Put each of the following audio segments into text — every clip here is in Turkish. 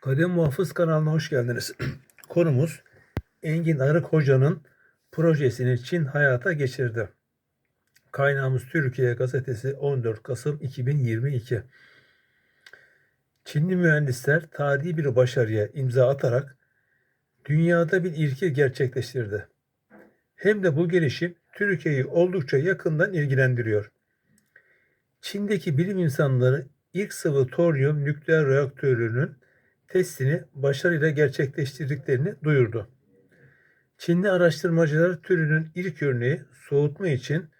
Kadem Muhafız kanalına hoş geldiniz. Konumuz Engin Arık Hoca'nın projesini Çin hayata geçirdi. Kaynağımız Türkiye Gazetesi 14 Kasım 2022. Çinli mühendisler tarihi bir başarıya imza atarak dünyada bir ilki gerçekleştirdi. Hem de bu gelişim Türkiye'yi oldukça yakından ilgilendiriyor. Çin'deki bilim insanları ilk sıvı toryum nükleer reaktörünün testini başarıyla gerçekleştirdiklerini duyurdu. Çinli araştırmacılar türünün ilk örneği soğutma için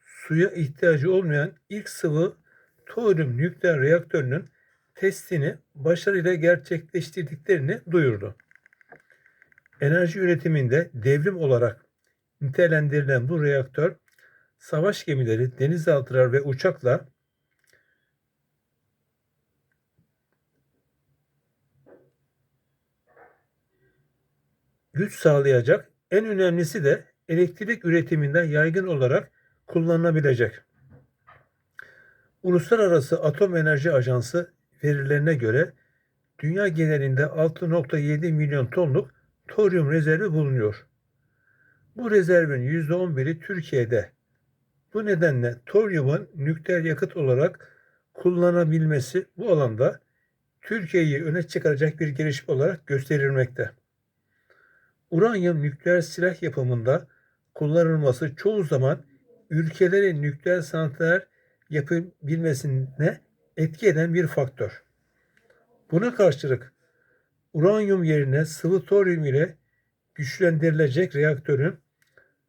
suya ihtiyacı olmayan ilk sıvı toryum nükleer reaktörünün testini başarıyla gerçekleştirdiklerini duyurdu. Enerji üretiminde devrim olarak nitelendirilen bu reaktör savaş gemileri, denizaltılar ve uçakla güç sağlayacak. En önemlisi de elektrik üretiminde yaygın olarak kullanılabilecek. Uluslararası Atom Enerji Ajansı verilerine göre dünya genelinde 6.7 milyon tonluk toryum rezervi bulunuyor. Bu rezervin %11'i Türkiye'de. Bu nedenle toryumun nükleer yakıt olarak kullanabilmesi bu alanda Türkiye'yi öne çıkaracak bir gelişme olarak gösterilmekte. Uranyum nükleer silah yapımında kullanılması çoğu zaman ülkelerin nükleer santraller yapabilmesine etki eden bir faktör. Buna karşılık uranyum yerine sıvı toryum ile güçlendirilecek reaktörün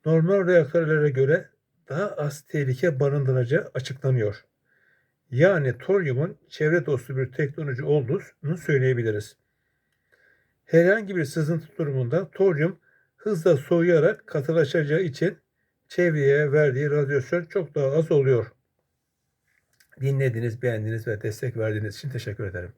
normal reaktörlere göre daha az tehlike barındıracağı açıklanıyor. Yani toryumun çevre dostu bir teknoloji olduğunu söyleyebiliriz. Herhangi bir sızıntı durumunda toryum hızla soğuyarak katılaşacağı için çevreye verdiği radyasyon çok daha az oluyor. Dinlediğiniz, beğendiğiniz ve destek verdiğiniz için teşekkür ederim.